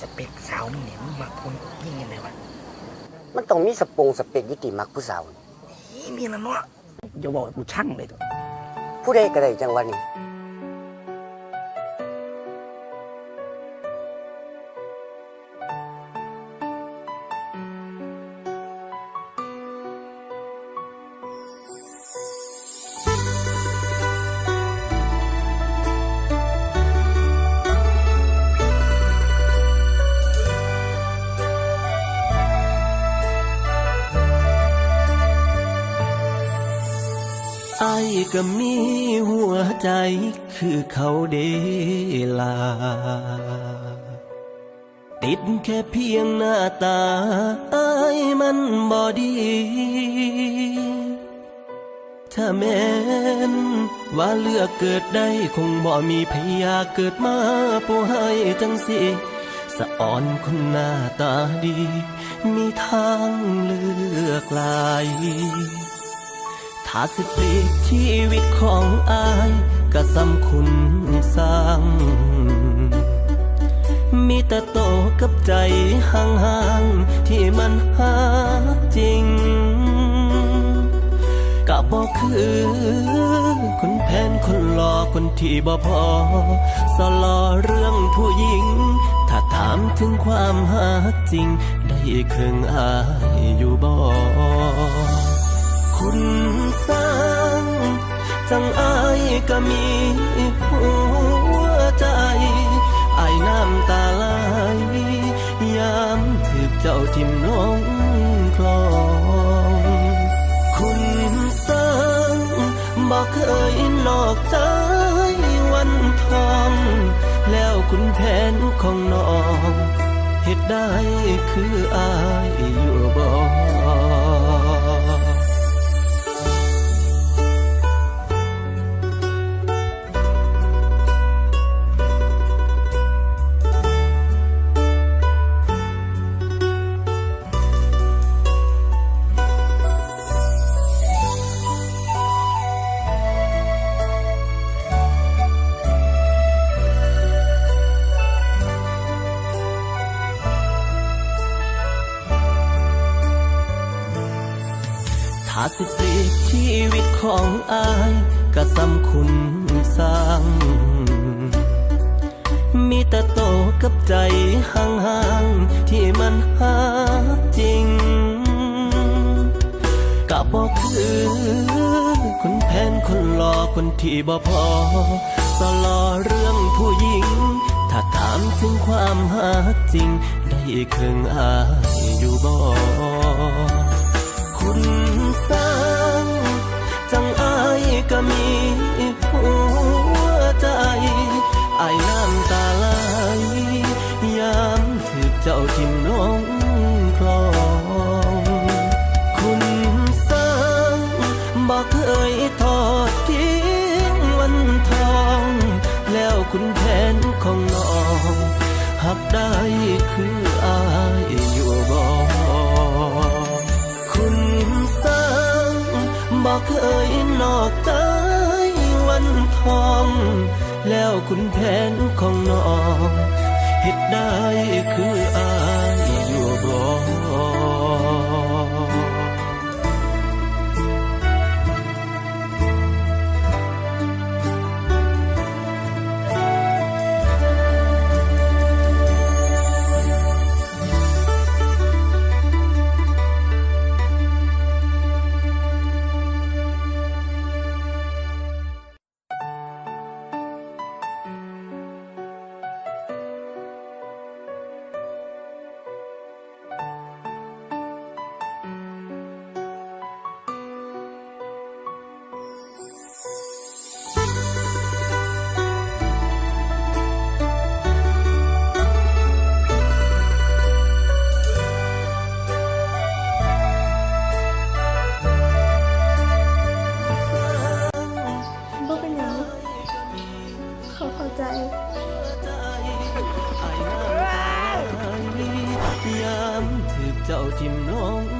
สเปคสาวมึงเนี่ยมึงมักคนยิ่งยังไงวะมันต้องมีสปงสเปกยุติมักผู้สาวนี่มีแล้วเนาะอย่าบอกให้กูช่างเลยตัวผู้ใดก็ได้จังหวะนี้ ไอ้ก็มีหัวใจคือเขาเดลา ติดแค่เพียงหน้าตาไอ้มันบอดี ถ้าแม้น ว่าเลือกเกิดได้คงบ่มีพยาเกิดมาผู้ให้จังสิสะอ่อนคนหน้าตาดี มีทางเลือกหลาย ถ้าสิปลีกชีวิตของอายก็สำคุณสร้าง มีแต่โตกับใจห่างๆ ที่มันหาจริงก็บอกคือคนแพนคนหลอคนที่บ่พอ สลอเรื่องผู้หญิง ถ้าถามถึงความหาจริง ได้เครื่องอายอยู่บ่ คุณสร้าง จังอายก็มีหัวใจอายน้ำตาไหลยามถือเจ้าทิมลงคลอง คุณสร้างบอกเคยนอกใจวันทองแล้วคุณแผนของน้องเหตุได้คืออายอยู่บ่าสิปลีกชีวิตของอายก็สำคุณสร้าง มีแต่โตกับใจห่างๆที่มันหาจริงก็บอกคือคนแพนคนหลอคนที่บ่พอสลอเรื่องผู้หญิง ถ้าถามถึงความหาจริง ได้ครื่งอายอยู่บ่ คุณสร้าง จังอายก็มีหัวใจอายน้ำตาไหลยามถือเจ้าทิมลงคลองคุณสร้างบอกเคยทอดทิ้งวันทอง แล้วคุณแผนของน้องหักได้คือ แล้วคุณแผนของน้องเหตุได้คืออา ใจยามถือเจ้าทิมลง